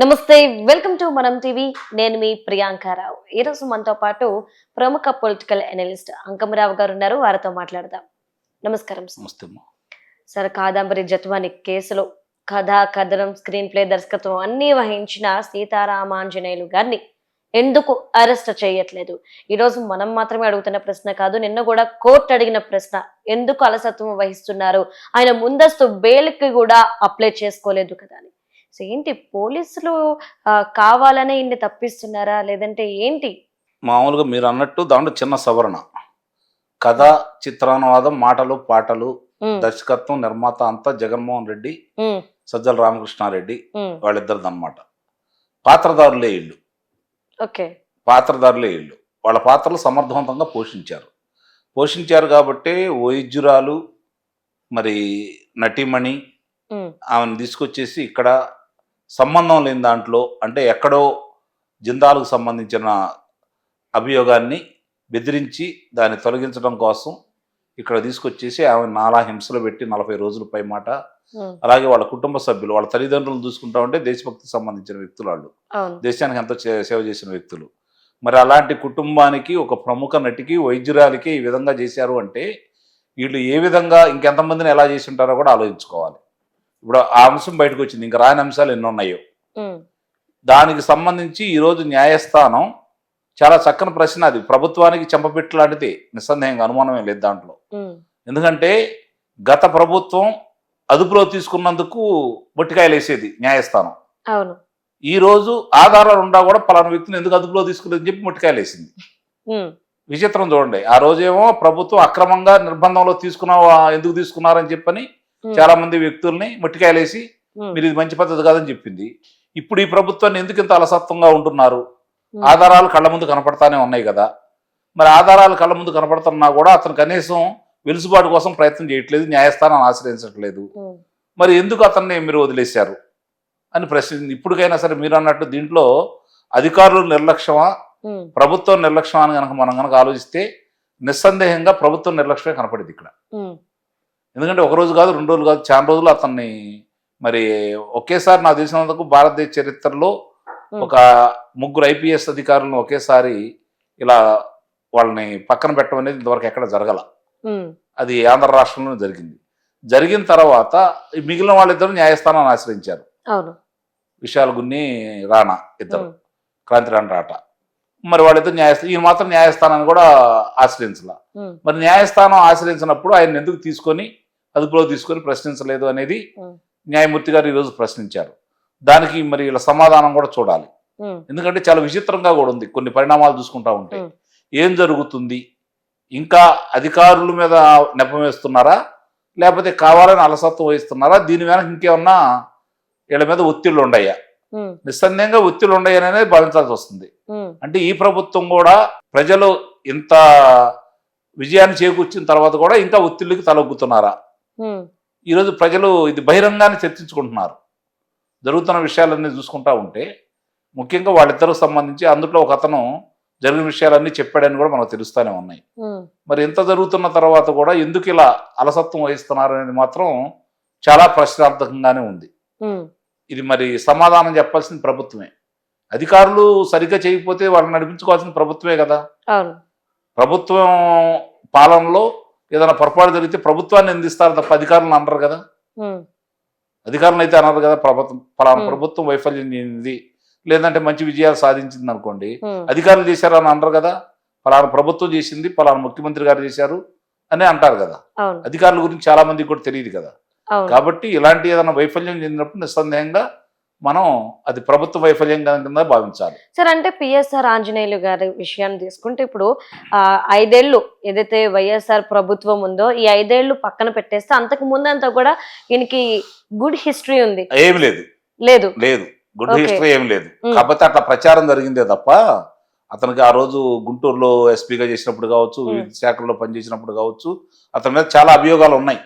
నమస్తే welcome to మనం TV. నేను మీ ప్రియాంకారావు ఈ రోజు మనతో పాటు ప్రముఖ పొలిటికల్ అనలిస్ట్ అంకమరావు గారు ఉన్నారు. వారితో మాట్లాడదాం. నమస్కారం సార్. నమస్తే అమ్మా. సార్ కాదంబరి జత్వాని కేసులో కథ కథనం స్క్రీన్ ప్లే దర్శకత్వం అన్ని వహించిన సీతారామాంజనేయులు గారిని ఎందుకు అరెస్ట్ చేయట్లేదు? ఈ రోజు మనం మాత్రమే అడుగుతున్న ప్రశ్న కాదు నిన్న కూడా కోర్టు అడిగిన ప్రశ్న. ఎందుకు అలసత్వం వహిస్తున్నారు? ఆయన ముందస్తు బెయిల్కి కూడా అప్లై చేసుకోలేదు కదా అని. సో ఏంటి పోలీసులు కావాలనే ఇన్ని తప్పిస్తున్నారా? లేదంటే ఏంటి? మామూలుగా మీరు అన్నట్టు దాంట్లో చిన్న సవరణ. కథ చిత్రానువాదం మాటలు పాటలు దర్శకత్వం నిర్మాత అంతా జగన్మోహన్ రెడ్డి సజ్జల రామకృష్ణారెడ్డి వాళ్ళిద్దరిది అనమాట పాత్రదారులే ఇల్లు. ఓకే. పాత్రదారులే ఇల్లు. వాళ్ళ పాత్రలు సమర్థవంతంగా పోషించారు. పోషించారు కాబట్టి వైద్యురాలు మరి నటిమణి ఆమెను తీసుకొచ్చేసి ఇక్కడ సంబంధం లేని దాంట్లో అంటే ఎక్కడో జిందాలకు సంబంధించిన అభియోగాన్ని బెదిరించి దాన్ని తొలగించడం కోసం ఇక్కడ తీసుకొచ్చేసి ఆమె నాలా హింసలు పెట్టి నలభై రోజుల పై మాట. అలాగే వాళ్ళ కుటుంబ సభ్యులు వాళ్ళ తల్లిదండ్రులు చూసుకుంటా ఉంటే దేశభక్తికి సంబంధించిన వ్యక్తులు వాళ్ళు. దేశానికి ఎంతో సేవ చేసిన వ్యక్తులు. మరి అలాంటి కుటుంబానికి ఒక ప్రముఖ నటికి వైద్యురాలికి ఈ విధంగా చేశారు అంటే వీళ్ళు ఏ విధంగా ఇంకెంతమందిని ఎలా చేసి ఉంటారో కూడా ఆలోచించుకోవాలి. ఇప్పుడు ఆ అంశం బయటకు వచ్చింది. ఇంకా రాని అంశాలు ఎన్ని ఉన్నాయో. దానికి సంబంధించి ఈరోజు న్యాయస్థానం చాలా చక్కని ప్రశ్న అది. ప్రభుత్వానికి చెంపపెట్టు లాంటిది. నిస్సందేహంగా అనుమానమే లేదు దాంట్లో. ఎందుకంటే గత ప్రభుత్వం అదుపులో తీసుకున్నందుకు మొట్టికాయలు వేసేది న్యాయస్థానం. అవును. ఈ రోజు ఆధారాలు ఉండా కూడా పలానా వ్యక్తిని ఎందుకు అదుపులో తీసుకుని చెప్పి ముట్టికాయలు వేసింది. విచిత్రం చూడండి. ఆ రోజేమో ప్రభుత్వం అక్రమంగా నిర్బంధంలో తీసుకున్నావా ఎందుకు తీసుకున్నారని చెప్పని చాలా మంది వ్యక్తుల్ని ముట్టికాయలు వేసి ఉమ్, మీరు ఇది మంచి పద్ధతి కాదని చెప్పింది. ఇప్పుడు ఈ ప్రభుత్వాన్ని ఎందుకు ఇంత అలసత్వంగా ఉంటున్నారు? ఆధారాలు కళ్ళ ముందు కనపడతానే ఉన్నాయి కదా. మరి ఆధారాలు కళ్ళ ముందు కనపడుతున్నా కూడా అతను కనీసం వెలుసుబాటు కోసం ప్రయత్నం చేయట్లేదు న్యాయస్థానాన్ని ఆశ్రయించట్లేదు. మరి ఎందుకు అతన్ని మీరు వదిలేశారు? అని ప్రశ్న ఇప్పటికైనా సరే మీరు అన్నట్టు దీంట్లో అధికారులు నిర్లక్ష్యమా? ప్రభుత్వం నిర్లక్ష్యం అని కనుక మనం కనుక ఆలోచిస్తే నిస్సందేహంగా ప్రభుత్వం నిర్లక్ష్యమే కనపడింది ఇక్కడ. ఎందుకంటే ఒక రోజు కాదు రెండు రోజులు కాదు చాలా రోజులు అతన్ని మరి ఒకేసారి నాకు తెలిసినందుకు భారతదేశ చరిత్రలో ఒక ముగ్గురు ఐపీఎస్ అధికారులను ఒకేసారి ఇలా వాళ్ళని పక్కన పెట్టడం అనేది ఇంతవరకు ఎక్కడ జరగల. అది ఆంధ్ర రాష్ట్రంలో జరిగింది. జరిగిన తర్వాత మిగిలిన వాళ్ళిద్దరు న్యాయస్థానాన్ని ఆశ్రయించారు. విశాల్ గున్ని రాణా ఇద్దరు. ఉమ్, క్రాంతి రాణా రాట. మరి వాళ్ళిద్దరు న్యాయస్థానం ఈయన మాత్రం న్యాయస్థానాన్ని కూడా ఆశ్రయించాల. మరి న్యాయస్థానం ఆశ్రయించినప్పుడు ఆయన ఎందుకు తీసుకొని అదుపులో తీసుకొని ప్రశ్నించలేదు అనేది న్యాయమూర్తి గారు ఈరోజు ప్రశ్నించారు. దానికి మరి ఇలా సమాధానం కూడా చూడాలి. ఎందుకంటే చాలా విచిత్రంగా కూడా ఉంది కొన్ని పరిణామాలు చూసుకుంటా ఉంటే. ఏం జరుగుతుంది? ఇంకా అధికారుల మీద నెపం వేస్తున్నారా? లేకపోతే కావాలని అలసత్వం వహిస్తున్నారా? దీని వెనక ఇంకేమన్నా వీళ్ళ మీద ఒత్తిళ్ళు ఉండయా? నిస్సందేహంగా ఒత్తిళ్ళు ఉండయని అనేది భావించాల్సి వస్తుంది. అంటే ఈ ప్రభుత్వం కూడా ప్రజలు ఇంత విజయాన్ని చేకూర్చిన తర్వాత కూడా ఇంకా ఒత్తిళ్ళకి తలొగ్గుతున్నారా? ఈరోజు ప్రజలు ఇది బహిరంగాన్ని చర్చించుకుంటున్నారు. జరుగుతున్న విషయాలన్నీ చూసుకుంటా ఉంటే ముఖ్యంగా వాళ్ళిద్దరికి సంబంధించి అందులో ఒక అతను జరిగిన విషయాలన్నీ చెప్పాడని కూడా మనకు తెలుస్తూనే ఉన్నాయి. మరి ఇంత జరుగుతున్న తర్వాత కూడా ఎందుకు ఇలా అలసత్వం వహిస్తున్నారు అనేది మాత్రం చాలా ప్రశ్నార్థకంగానే ఉంది. ఇది మరి సమాధానం చెప్పాల్సింది ప్రభుత్వమే. అధికారులు సరిగ్గా చేయకపోతే వాళ్ళని నడిపించుకోవాల్సిన ప్రభుత్వమే కదా. ప్రభుత్వం పాలనలో ఏదైనా పొరపాటు జరిగితే ప్రభుత్వాన్ని నిందిస్తారు తప్ప అధికారులను అనరు కదా. ఉమ్, అధికారులు అయితే అన్నారు కదా ప్రభుత్వం. పలానా. ప్రభుత్వం వైఫల్యం చెందింది లేదంటే మంచి విజయాలు సాధించింది అనుకోండి. అధికారులు చేశారు అని అనరు కదా. పలానా ప్రభుత్వం చేసింది పలానా ముఖ్యమంత్రి గారు చేశారు అని అంటారు కదా. అధికారుల గురించి చాలా మందికి కూడా తెలియదు కదా. కాబట్టి ఇలాంటి ఏదైనా వైఫల్యం చెందినప్పుడు నిస్సందేహంగా మనం అది ప్రభుత్వ వైఫల్యం కింద భావించాలి. సార్ అంటే పిఎస్ఆర్ ఆంజనేయులు గారి విషయాన్ని తీసుకుంటే ఇప్పుడు ఐదేళ్ళు ఏదైతే వైఎస్ఆర్ ప్రభుత్వం ఉందో ఈ ఐదేళ్ళు పక్కన పెట్టేస్తే అంతకు ముందంతా కూడా ఈయనకి గుడ్ హిస్టరీ ఉంది. ఏం లేదు. లేదు. లేదు. గుడ్. హిస్టరీ ఏం లేదు. కాకపోతే అట్లా ప్రచారం జరిగిందే తప్ప అతనికి ఆ రోజు గుంటూరులో ఎస్పీగా చేసినప్పుడు కావచ్చు. వివిధ శాఖల్లో పనిచేసినప్పుడు కావచ్చు అతని మీద చాలా అభియోగాలు ఉన్నాయి.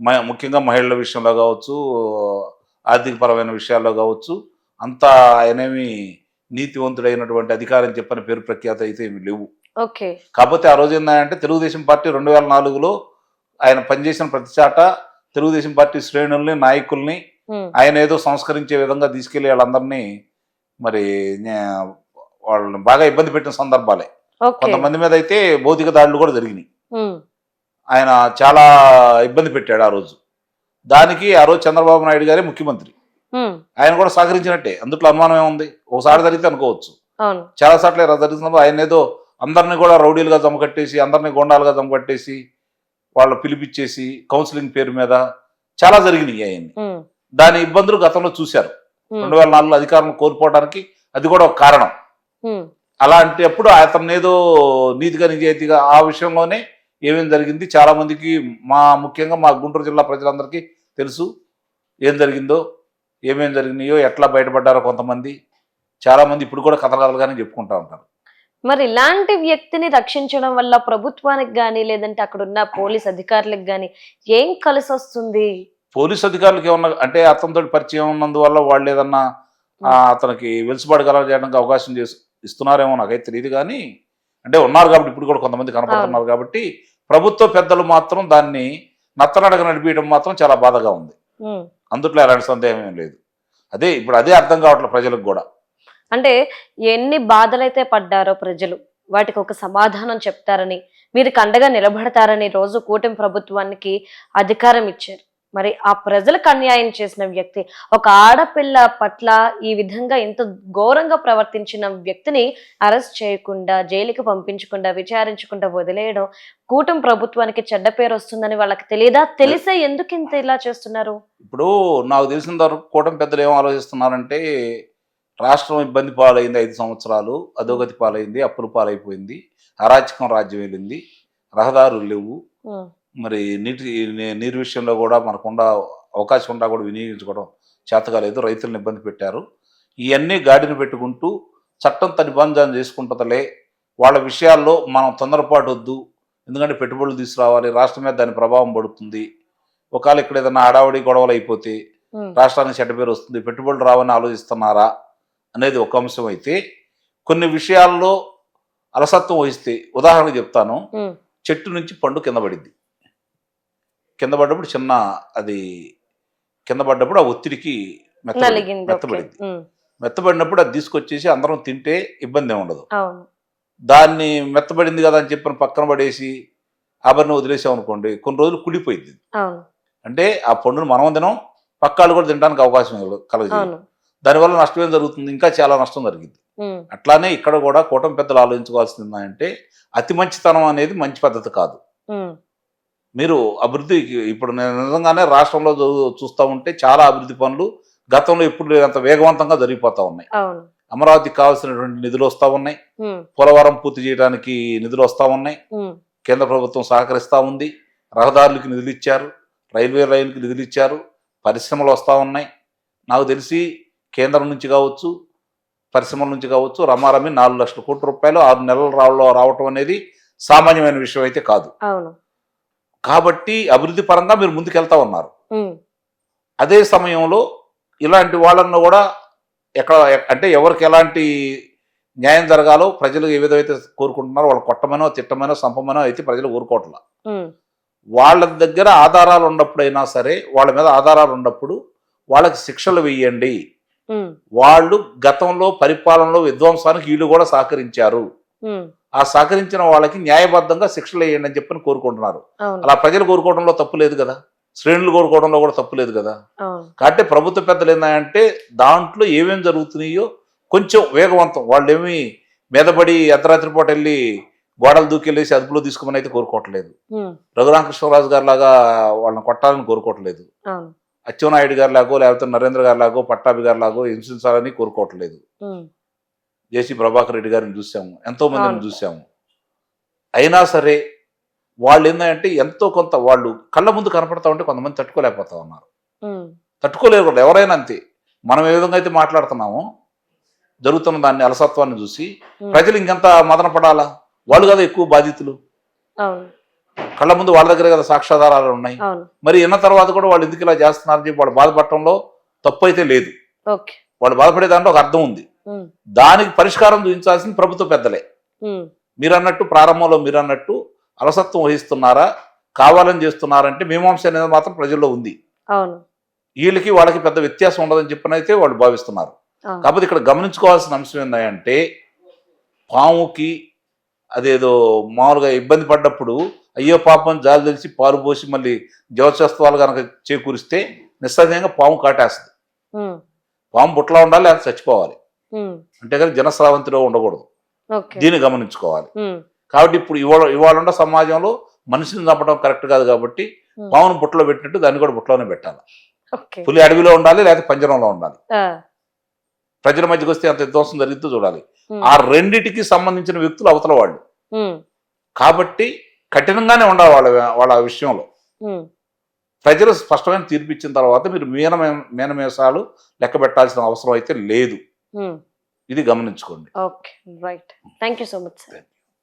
ముఖ్యంగా మహిళల విషయంలో కావచ్చు ఆర్థిక పరమైన విషయాల్లో కావచ్చు అంతా ఆయనేమి నీతివంతుడైనటువంటి అధికారం చెప్పని పేరు ప్రఖ్యాత అయితే ఏమి లేవు. ఓకే. కాకపోతే ఆ రోజు ఏంటంటే తెలుగుదేశం పార్టీ రెండు వేల నాలుగులో ఆయన పనిచేసిన ప్రతి చాట తెలుగుదేశం పార్టీ శ్రేణుల్ని నాయకుల్ని ఆయన ఏదో సంస్కరించే విధంగా తీసుకెళ్ళి వాళ్ళందరినీ మరి వాళ్ళని బాగా ఇబ్బంది పెట్టిన సందర్భాలే. కొంతమంది మీద అయితే భౌతిక దాడులు కూడా జరిగినాయి. ఆయన చాలా ఇబ్బంది పెట్టాడు ఆ రోజు. దానికి ఆ రోజు చంద్రబాబు నాయుడు గారే ముఖ్యమంత్రి. ఆయన కూడా సహకరించినట్టే. అందుట్లో అనుమానం ఏముంది? ఒకసారి జరిగితే అనుకోవచ్చు. చాలా సార్లు ఇలా జరుగుతున్నప్పుడు ఆయన ఏదో అందరినీ కూడా రౌడీలుగా జమకట్టేసి అందరినీ గొండాలుగా జమకట్టేసి వాళ్ళు పిలిపిచ్చేసి కౌన్సిలింగ్ పేరు మీద చాలా జరిగినాయి ఆయన్ని. దాని ఇబ్బందులు గతంలో చూశారు. రెండు వేల నాలుగులో అధికారం కోల్పోవడానికి అది కూడా ఒక కారణం. అలాంటి అప్పుడు అతను ఏదో నీతిగా నిజాయితీగా ఆ విషయంలోనే ఏమేం జరిగింది? చాలా మందికి మా ముఖ్యంగా మా గుంటూరు జిల్లా ప్రజలందరికీ తెలుసు ఏం జరిగిందో ఏమేం జరిగినాయో ఎట్లా బయటపడ్డారో కొంతమంది. చాలా మంది ఇప్పుడు కూడా కథలుగానే చెప్పుకుంటా ఉంటారు. మరి ఇలాంటి వ్యక్తిని రక్షించడం వల్ల ప్రభుత్వానికి గాని లేదంటే అక్కడ ఉన్న పోలీస్ అధికారులకు గాని ఏం కలిసి వస్తుంది పోలీస్ అధికారులకి ఏమన్నా అంటే అతనితో పరిచయం ఉన్నందువల్ల వాళ్ళు ఏదన్నా అతనికి వెలుసుబాటు కలగ చేయడానికి అవకాశం చేసి ఇస్తున్నారేమో నాకైతే తెలియదు కానీ అంటే ఉన్నారు కాబట్టి ఇప్పుడు కూడా కొంతమంది కనపడుతున్నారు కాబట్టి ప్రభుత్వ పెద్దలు మాత్రం దాన్ని నత్తనడక నడిపించడం మాత్రం చాలా బాధగా ఉంది. అందుట్లో ఎలాంటి సందేహం ఏం లేదు. అదే ఇప్పుడు అదే అర్థం కావట్లేదు ప్రజలకు కూడా. అంటే ఎన్ని బాధలైతే పడ్డారో ప్రజలు వాటికి ఒక సమాధానం చెప్తారని మీరు కండగా నిలబడతారని రోజు కూటమి ప్రభుత్వానికి అధికారం ఇచ్చారు. మరి ఆ ప్రజలకు అన్యాయం చేసిన వ్యక్తి ఒక ఆడపిల్ల పట్ల ఈ విధంగా ఇంత ఘోరంగా ప్రవర్తించిన వ్యక్తిని అరెస్ట్ చేయకుండా జైలుకి పంపించకుండా విచారించకుండా వదిలేయడం కూటమి ప్రభుత్వానికి చెడ్డ పేరు వస్తుందని వాళ్ళకి తెలియదా? తెలిసే ఎందుకు ఇంత ఇలా చేస్తున్నారు? ఇప్పుడు నాకు తెలిసిన వరకు కూటమి పెద్దలు ఏం ఆలోచిస్తున్నారంటే రాష్ట్రం ఇబ్బంది పాలైంది ఐదు సంవత్సరాలు అధోగతి పాలైంది అప్పులు పాలైపోయింది అరాచకం రాజ్యం వెళ్ళింది రహదారులు లేవు మరి నీటి నీరు విషయంలో కూడా మనకుండా అవకాశం ఉండా కూడా వినియోగించుకోవడం చేత కాలేదు రైతులను ఇబ్బంది పెట్టారు. ఇవన్నీ గాడిని పెట్టుకుంటూ చట్టం తన నిబంధన చేసుకుంటుందలే. వాళ్ళ విషయాల్లో మనం తొందరపాటు వద్దు. ఎందుకంటే పెట్టుబడులు తీసుకురావాలి. రాష్ట్రం మీద దాని ప్రభావం పడుతుంది. ఒకవేళ ఇక్కడ ఏదైనా హడావడి గొడవలు అయిపోతే రాష్ట్రానికి చెడ్డ పేరు వస్తుంది. పెట్టుబడులు రావని ఆలోచిస్తున్నారా అనేది ఒక అంశం అయితే కొన్ని విషయాల్లో అలసత్వం వహిస్తే ఉదాహరణ చెప్తాను. చెట్టు నుంచి పండు కింద పడింది కింద పడ్డప్పుడు చిన్న అది కింద పడ్డప్పుడు ఆ ఒత్తిడికి. మెత్తబడింది. మెత్తబడినప్పుడు అది తీసుకొచ్చేసి అందరం తింటే ఇబ్బంది ఏమి ఉండదు. దాన్ని మెత్తబడింది కదా అని చెప్పిన పక్కన పడేసి ఆభరణ వదిలేసాం అనుకోండి కొన్ని రోజులు కుళ్ళిపోయింది అవును. అంటే ఆ పండును మనం తినం పక్కాళ్ళు కూడా తినడానికి అవకాశం కలగదు దానివల్ల నష్టం ఏం జరుగుతుంది? ఇంకా చాలా నష్టం జరిగింది. అట్లానే ఇక్కడ కూడా కూటమి పెద్దలు ఆలోచించుకోవాల్సింది ఏంటంటే అతి మంచితనం అనేది మంచి పద్ధతి కాదు. మీరు అభివృద్ధికి ఇప్పుడు నేను నిజంగానే రాష్ట్రంలో చూస్తూ ఉంటే చాలా అభివృద్ధి పనులు గతంలో ఎప్పుడు లేనంత వేగవంతంగా జరిగిపోతా ఉన్నాయి. అమరావతికి కావాల్సినటువంటి నిధులు వస్తూ ఉన్నాయి. పోలవరం పూర్తి చేయడానికి నిధులు వస్తూ ఉన్నాయి. కేంద్ర ప్రభుత్వం సహకరిస్తూ ఉంది. రహదారులకు నిధులు ఇచ్చారు. రైల్వే లైన్కి నిధులు ఇచ్చారు. పరిశ్రమలు వస్తూ ఉన్నాయి. నాకు తెలిసి కేంద్రం నుంచి కావచ్చు పరిశ్రమల నుంచి కావచ్చు రమారమి నాలుగు లక్షల కోట్ల రూపాయలు ఆరు నెలల రావలో రావటం అనేది సామాన్యమైన విషయం అయితే కాదు. అవును. కాబట్టి అభివృద్ధి పరంగా మీరు ముందుకెళ్తా ఉన్నారు. అదే సమయంలో ఇలాంటి వాళ్ళను కూడా ఎక్కడ అంటే ఎవరికి ఎలాంటి న్యాయం జరగాలో ప్రజలు ఏ విధమైతే కోరుకుంటున్నారో వాళ్ళు కొట్టమనో తిట్టమనో సంపమనో అయితే ప్రజలు కోరుకోవట్లా ఉమ్, వాళ్ళ దగ్గర ఆధారాలు ఉన్నప్పుడైనా సరే వాళ్ళ మీద ఆధారాలు ఉన్నప్పుడు వాళ్ళకి శిక్షలు వెయ్యండి ఉమ్, వాళ్ళు గతంలో పరిపాలనలో విధ్వంసానికి వీళ్ళు కూడా సహకరించారు. ఆ సహకరించిన వాళ్ళకి న్యాయబద్ధంగా శిక్షలు వేయండి అని చెప్పని కోరుకుంటున్నారు. అలా ప్రజలు కోరుకోవడంలో తప్పు లేదు కదా? శ్రేణులు కోరుకోవడంలో కూడా తప్పు లేదు కదా? కాబట్టి ప్రభుత్వ పెద్దలు ఏంటంటే దాంట్లో ఏమేం జరుగుతున్నాయో కొంచెం వేగవంతం. వాళ్ళు ఏమి మీదపడి అర్ధరాత్రి పూట వెళ్ళి గోడలు దూకెళ్ళేసి అదుపులో తీసుకోమని అయితే కోరుకోవట్లేదు. రఘురామకృష్ణరాజు గారి లాగా వాళ్ళని కొట్టాలని కోరుకోవట్లేదు. అచ్చెన్నాయుడు గారి లాగో లేకపోతే నరేంద్ర గారి లాగో పట్టాభి గారి లాగో హింసించాలని కోరుకోవట్లేదు. జేసీ ప్రభాకర్ రెడ్డి గారిని చూసాము ఎంతో మందిని. చూసాము. అయినా సరే వాళ్ళు ఏంటంటే ఎంతో కొంత వాళ్ళు కళ్ళ ముందు కనపడతా ఉంటే కొంతమంది తట్టుకోలేకపోతా ఉన్నారు తట్టుకోలేరు కూడా ఎవరైనా అంతే. మనం ఏ విధంగా అయితే మాట్లాడుతున్నామో జరుగుతున్న దాన్ని అలసత్వాన్ని చూసి ప్రజలు ఇంకెంత మదన పడాలా? వాళ్ళు కదా ఎక్కువ బాధితులు. కళ్ళ ముందు వాళ్ళ దగ్గర కదా సాక్ష్యాధారాలు ఉన్నాయి. మరి విన్న తర్వాత కూడా వాళ్ళు ఎందుకు ఇలా చేస్తున్నారని చెప్పి వాళ్ళు బాధపడటంలో తప్పు అయితే లేదు. వాళ్ళు బాధపడే దాంట్లో ఒక అర్థం ఉంది. దానికి పరిష్కారం చూపించాల్సింది ప్రభుత్వ పెద్దలే. ఉమ్, మీరు అన్నట్టు ప్రారంభంలో మీరు అన్నట్టు అలసత్వం వహిస్తున్నారా? కావాలని చేస్తున్నారంటే మీమాంస అనేది మాత్రం ప్రజల్లో ఉంది. వీళ్ళకి వాళ్ళకి పెద్ద వ్యత్యాసం ఉండదని చెప్పనైతే వాళ్ళు భావిస్తున్నారు. కాకపోతే ఇక్కడ గమనించుకోవాల్సిన అంశం ఏంటంటే పాముకి అదేదో మామూలుగా ఇబ్బంది పడ్డప్పుడు అయ్యో పాపం జాలి తెలిసి పాలు పోసి మళ్ళీ జీవశాస్త్రాలు కనుక చేకూరిస్తే నిస్సందేహంగా పాము కాటేస్తుంది. పాము బుట్టలో ఉండాలి లేదా చచ్చిపోవాలి. అంటే కానీ జనస్రావంతిలో ఉండకూడదు. దీన్ని గమనించుకోవాలి. కాబట్టి ఇప్పుడు ఇవాళ ఇవాళ ఉన్న సమాజంలో మనిషిని చంపడం కరెక్ట్ కాదు కాబట్టి. పామును బుట్టలో పెట్టినట్టు దాన్ని కూడా బుట్టలోనే పెట్టాలి. పులి అడవిలో ఉండాలి లేకపోతే పంజరంలో ఉండాలి. ప్రజల మధ్యకి వస్తే అంత విధ్వంసం జరిగితే చూడాలి. ఆ రెండిటికి సంబంధించిన వ్యక్తులు అవతల వాళ్ళు. కాబట్టి కఠినంగానే ఉండాలి వాళ్ళ వాళ్ళ విషయంలో. ప్రజలు స్పష్టమైన తీర్పు ఇచ్చిన తర్వాత మీరు మీన మీనమేషాలు లెక్క పెట్టాల్సిన అవసరం అయితే లేదు. ఇది గమనించుకోండి. Okay right thank you so much sir